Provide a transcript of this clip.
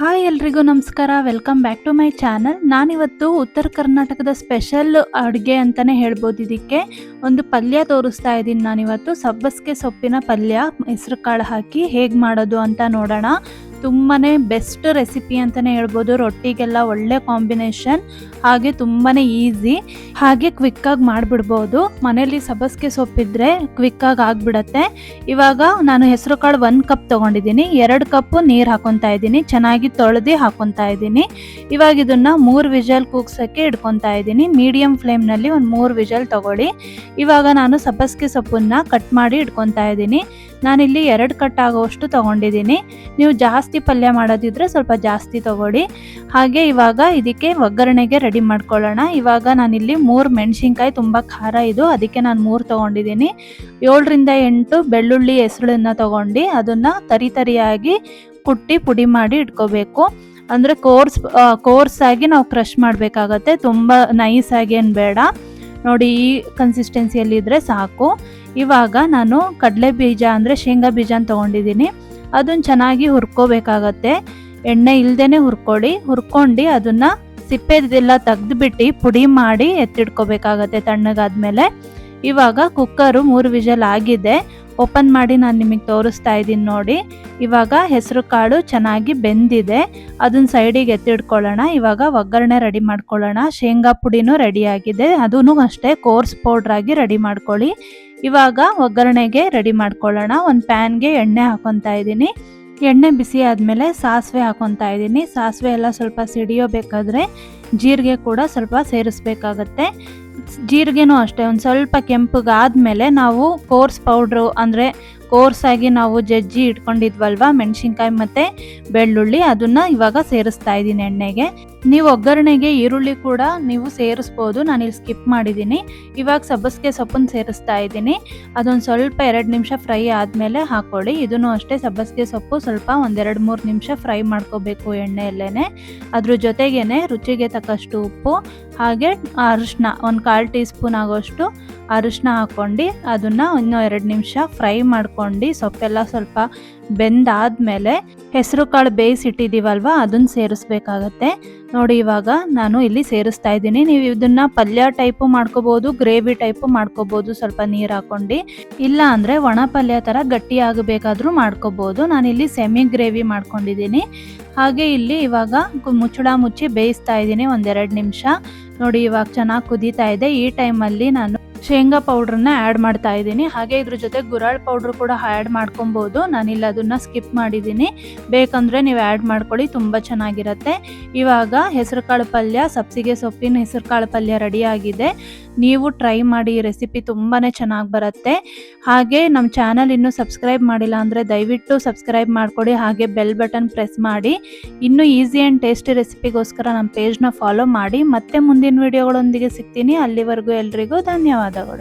Hi ಎಲ್ರಿಗೂ ನಮಸ್ಕಾರ. Welcome back to my channel ನಾನಿವತ್ತು ಉತ್ತರ ಕರ್ನಾಟಕದ ಸ್ಪೆಷಲ್ ಅಡುಗೆ ಅಂತಲೇ ಹೇಳ್ಬೋದು ಇದಕ್ಕೆ. ಒಂದು ಪಲ್ಯ ತೋರಿಸ್ತಾ ಇದ್ದೀನಿ ನಾನಿವತ್ತು. ಸಬ್ಬಸ್ಗೆ ಸೊಪ್ಪಿನ ಪಲ್ಯ ಹೆಸರು ಕಾಳು ಹಾಕಿ ಹೇಗೆ ಮಾಡೋದು ಅಂತ ನೋಡೋಣ. ತುಂಬಾ ಬೆಸ್ಟ್ ರೆಸಿಪಿ ಅಂತಲೇ ಹೇಳ್ಬೋದು. ರೊಟ್ಟಿಗೆಲ್ಲ ಒಳ್ಳೆ ಕಾಂಬಿನೇಷನ್ ಹಾಗೆ ತುಂಬಾ ಈಸಿ ಹಾಗೆ ಕ್ವಿಕ್ಕಾಗಿ ಮಾಡಿಬಿಡ್ಬೋದು. ಮನೇಲಿ ಸಬಸ್ಗೆ ಸೊಪ್ಪಿದ್ರೆ ಕ್ವಿಕ್ಕಾಗಿ ಆಗಿಬಿಡತ್ತೆ. ಇವಾಗ ನಾನು ಹೆಸರು ಕಾಳು ಒಂದು ಕಪ್ ತೊಗೊಂಡಿದ್ದೀನಿ. ಎರಡು ಕಪ್ಪು ನೀರು ಹಾಕೊತಾ ಇದ್ದೀನಿ. ಚೆನ್ನಾಗಿ ತೊಳೆದು ಹಾಕೊತಾ ಇದ್ದೀನಿ. ಇವಾಗ ಇದನ್ನು ಮೂರು ವಿಜಲ್ ಕೂಗ್ಸೋಕ್ಕೆ ಇಡ್ಕೊತಾ ಇದ್ದೀನಿ. ಮೀಡಿಯಮ್ ಫ್ಲೇಮ್ನಲ್ಲಿ ಒಂದು ಮೂರು ವಿಜಲ್ ತೊಗೊಳ್ಳಿ. ಇವಾಗ ನಾನು ಸಬ್ಬಸ್ಗೆ ಸೊಪ್ಪನ್ನು ಕಟ್ ಮಾಡಿ ಇಟ್ಕೊತಾ ಇದ್ದೀನಿ. ನಾನಿಲ್ಲಿ ಎರಡು ಕಟ್ ಆಗೋವಷ್ಟು ತೊಗೊಂಡಿದ್ದೀನಿ. ನೀವು ಜಾಸ್ತಿ ಪಲ್ಯ ಮಾಡೋದಿದ್ರೆ ಸ್ವಲ್ಪ ಜಾಸ್ತಿ ತೊಗೊಳ್ಳಿ. ಹಾಗೆ ಇವಾಗ ಇದಕ್ಕೆ ಒಗ್ಗರಣೆಗೆ ರೆಡಿ ಮಾಡ್ಕೊಳ್ಳೋಣ. ಇವಾಗ ನಾನಿಲ್ಲಿ ಮೂರು ಮೆಣಸಿನ್ಕಾಯಿ ತುಂಬ ಖಾರ ಇದು. ಅದಕ್ಕೆ ನಾನು ಮೂರು ತೊಗೊಂಡಿದ್ದೀನಿ. ಏಳರಿಂದ ಎಂಟು ಬೆಳ್ಳುಳ್ಳಿ ಹೆಸಳನ್ನ ತೊಗೊಂಡು ಅದನ್ನು ತರಿ ತರಿಯಾಗಿ ಕುಟ್ಟಿ ಪುಡಿ ಮಾಡಿ ಇಟ್ಕೋಬೇಕು. ಅಂದರೆ ಕೋರ್ಸ್ ಕೋರ್ಸಾಗಿ ನಾವು ಕ್ರಷ್ ಮಾಡಬೇಕಾಗತ್ತೆ. ತುಂಬ ನೈಸಾಗಿ ಏನು ಬೇಡ. ನೋಡಿ ಈ ಕನ್ಸಿಸ್ಟೆನ್ಸಿಯಲ್ಲಿದ್ದರೆ ಸಾಕು. ಇವಾಗ ನಾನು ಕಡಲೆ ಬೀಜ ಅಂದರೆ ಶೇಂಗಾ ಬೀಜನ ತೊಗೊಂಡಿದ್ದೀನಿ. ಅದನ್ನು ಚೆನ್ನಾಗಿ ಹುರ್ಕೋಬೇಕಾಗತ್ತೆ. ಎಣ್ಣೆ ಇಲ್ದೇ ಹುರ್ಕೊಳ್ಳಿ. ಹುರ್ಕೊಂಡು ಅದನ್ನು ಸಿಪ್ಪೆದೆಲ್ಲ ತೆಗೆದುಬಿಟ್ಟು ಪುಡಿ ಮಾಡಿ ಎತ್ತಿಡ್ಕೋಬೇಕಾಗತ್ತೆ ತಣ್ಣಗಾದ್ಮೇಲೆ. ಇವಾಗ ಕುಕ್ಕರು ಮೂರು ವಿಜಲ್ ಆಗಿದೆ. ಓಪನ್ ಮಾಡಿ ನಾನು ನಿಮಗೆ ತೋರಿಸ್ತಾ ಇದ್ದೀನಿ ನೋಡಿ. ಇವಾಗ ಹೆಸರು ಕಾಳು ಚೆನ್ನಾಗಿ ಬೆಂದಿದೆ. ಅದನ್ನ ಸೈಡಿಗೆ ಎತ್ತಿಡ್ಕೊಳ್ಳೋಣ ಇವಾಗ ಒಗ್ಗರಣೆ ರೆಡಿ ಮಾಡ್ಕೊಳ್ಳೋಣ. ಶೇಂಗಾ ಪುಡಿನೂ ರೆಡಿಯಾಗಿದೆ ಅದೂ ಅಷ್ಟೇ ಕೋರ್ಸ್ ಪೌಡ್ರಾಗಿ ರೆಡಿ ಮಾಡ್ಕೊಳ್ಳಿ. ಇವಾಗ ಒಗ್ಗರಣೆಗೆ ರೆಡಿ ಮಾಡ್ಕೊಳ್ಳೋಣ. ಒಂದು ಪ್ಯಾನ್ಗೆ ಎಣ್ಣೆ ಹಾಕೊತಾ ಇದ್ದೀನಿ. ಎಣ್ಣೆ ಬಿಸಿ ಆದಮೇಲೆ ಸಾಸಿವೆ ಹಾಕೊತಾ ಇದ್ದೀನಿ. ಸಾಸಿವೆ ಎಲ್ಲ ಸ್ವಲ್ಪ ಸಿಡಿಯೋಬೇಕಾದ್ರೆ ಜೀರಿಗೆ ಕೂಡ ಸ್ವಲ್ಪ ಸೇರಿಸ್ಬೇಕಾಗತ್ತೆ. ಜೀರಿಗೆನೂ ಅಷ್ಟೇ, ಒಂದು ಸ್ವಲ್ಪ ಕೆಂಪಗಾದ್ಮೇಲೆ ನಾವು ಕೋರ್ಸ್ ಪೌಡ್ರು ಅಂದರೆ ಕೋರ್ಸಾಗಿ ನಾವು ಜಜ್ಜಿ ಇಟ್ಕೊಂಡಿದ್ವಲ್ವ? ಮೆಣಸಿನ್ಕಾಯಿ ಮತ್ತು ಬೆಳ್ಳುಳ್ಳಿ ಅದನ್ನು ಇವಾಗ ಸೇರಿಸ್ತಾ ಇದ್ದೀನಿ ಎಣ್ಣೆಗೆ. ನೀವು ಒಗ್ಗರಣೆಗೆ ಈರುಳ್ಳಿ ಕೂಡ ನೀವು ಸೇರಿಸ್ಬೋದು. ನಾನಿಲ್ಲಿ ಸ್ಕಿಪ್ ಮಾಡಿದ್ದೀನಿ. ಇವಾಗ ಸಬ್ಬಸಿಗೆ ಸೊಪ್ಪನ್ನು ಸೇರಿಸ್ತಾ ಇದ್ದೀನಿ. ಅದೊಂದು ಸ್ವಲ್ಪ ಎರಡು ನಿಮಿಷ ಫ್ರೈ ಆದಮೇಲೆ ಹಾಕ್ಕೊಳ್ಳಿ ಇದನ್ನು ಅಷ್ಟೇ ಸಬ್ಬಸಿಗೆ ಸೊಪ್ಪು ಸ್ವಲ್ಪ ಒಂದೆರಡು ಮೂರು ನಿಮಿಷ ಫ್ರೈ ಮಾಡ್ಕೋಬೇಕು ಎಣ್ಣೆಯಲ್ಲೇ ಅದ್ರ ಜೊತೆಗೇ ರುಚಿಗೆ ತಕ್ಕಷ್ಟು ಉಪ್ಪು, ಹಾಗೆ ಅರಿಶಿನ ಒಂದು ಕಾಲು ಟೀ ಸ್ಪೂನ್ ಆಗೋಷ್ಟು ಅರಿಶಿನ ಹಾಕ್ಕೊಂಡು ಅದನ್ನು ಇನ್ನೂ ಎರಡು ನಿಮಿಷ ಫ್ರೈ ಮಾಡ್ಕೊಂಡು ಸೊಪ್ಪೆಲ್ಲ ಸ್ವಲ್ಪ ಬೆಂದಾದಮೇಲೆ ಹೆಸರು ಕಾಳು ಬೇಯಿಸಿಟ್ಟಿದ್ದೀವಲ್ವ ಅದನ್ನ ಸೇರಿಸ್ಬೇಕಾಗತ್ತೆ. ನೋಡಿ ಇವಾಗ ನಾನು ಇಲ್ಲಿ ಸೇರಿಸ್ತಾ ಇದ್ದೀನಿ. ನೀವು ಇದನ್ನ ಪಲ್ಯ ಟೈಪು ಮಾಡ್ಕೋಬಹುದು ಗ್ರೇವಿ ಟೈಪು ಮಾಡ್ಕೋಬಹುದು ಸ್ವಲ್ಪ ನೀರು ಹಾಕ್ಕೊಂಡು ಇಲ್ಲ ಅಂದ್ರೆ ಒಣ ಪಲ್ಯ ತರ ಗಟ್ಟಿ ಆಗಬೇಕಾದ್ರೂ ನಾನು ಇಲ್ಲಿ ಸೆಮಿ ಗ್ರೇವಿ ಮಾಡ್ಕೊಂಡಿದ್ದೀನಿ. ಹಾಗೆ ಇಲ್ಲಿ ಇವಾಗ ಮುಚ್ಚಳ ಮುಚ್ಚಿ ಬೇಯಿಸ್ತಾ ಇದ್ದೀನಿ ಒಂದೆರಡು ನಿಮಿಷ. ನೋಡಿ ಇವಾಗ ಚೆನ್ನಾಗಿ ಕುದೀತಾ ಇದೆ. ಈ ಟೈಮಲ್ಲಿ ನಾನು ಶೇಂಗಾ ಪೌಡ್ರನ್ನ ಆ್ಯಡ್ ಮಾಡ್ತಾ ಇದ್ದೀನಿ. ಹಾಗೆ ಇದ್ರ ಜೊತೆ ಗುರಾಳ್ ಪೌಡ್ರ್ ಕೂಡ ಆ್ಯಡ್ ಮಾಡ್ಕೊಬೋದು. ನಾನಿಲ್ಲ ಅದನ್ನು ಸ್ಕಿಪ್ ಮಾಡಿದ್ದೀನಿ. ಬೇಕಂದರೆ ನೀವು ಆ್ಯಡ್ ಮಾಡ್ಕೊಳ್ಳಿ, ತುಂಬ ಚೆನ್ನಾಗಿರುತ್ತೆ. ಇವಾಗ ಹೆಸರುಕಾಳು ಪಲ್ಯ, ಸಬ್ಸಿಗೆ ಸೊಪ್ಪಿನ ಹೆಸರು ಕಾಳು ಪಲ್ಯ ರೆಡಿಯಾಗಿದೆ ನೀವು ಟ್ರೈ ಮಾಡಿ ಈ ರೆಸಿಪಿ ತುಂಬಾ ಚೆನ್ನಾಗಿ ಬರುತ್ತೆ. ಹಾಗೆ ನಮ್ಮ ಚಾನಲ್ ಇನ್ನೂ ಸಬ್ಸ್ಕ್ರೈಬ್ ಮಾಡಿಲ್ಲ ಅಂದರೆ ದಯವಿಟ್ಟು ಸಬ್ಸ್ಕ್ರೈಬ್ ಮಾಡಿಕೊಡಿ, ಹಾಗೆ ಬೆಲ್ ಬಟನ್ ಪ್ರೆಸ್ ಮಾಡಿ. ಇನ್ನೂ ಈಸಿ ಆ್ಯಂಡ್ ಟೇಸ್ಟಿ ರೆಸಿಪಿಗೋಸ್ಕರ ನಮ್ಮ ಪೇಜ್ನ ಫಾಲೋ ಮಾಡಿ. ಮತ್ತೆ ಮುಂದಿನ ವಿಡಿಯೋಗಳೊಂದಿಗೆ ಸಿಗ್ತೀನಿ. ಅಲ್ಲಿವರೆಗೂ ಎಲ್ರಿಗೂ ಧನ್ಯವಾದಗಳು.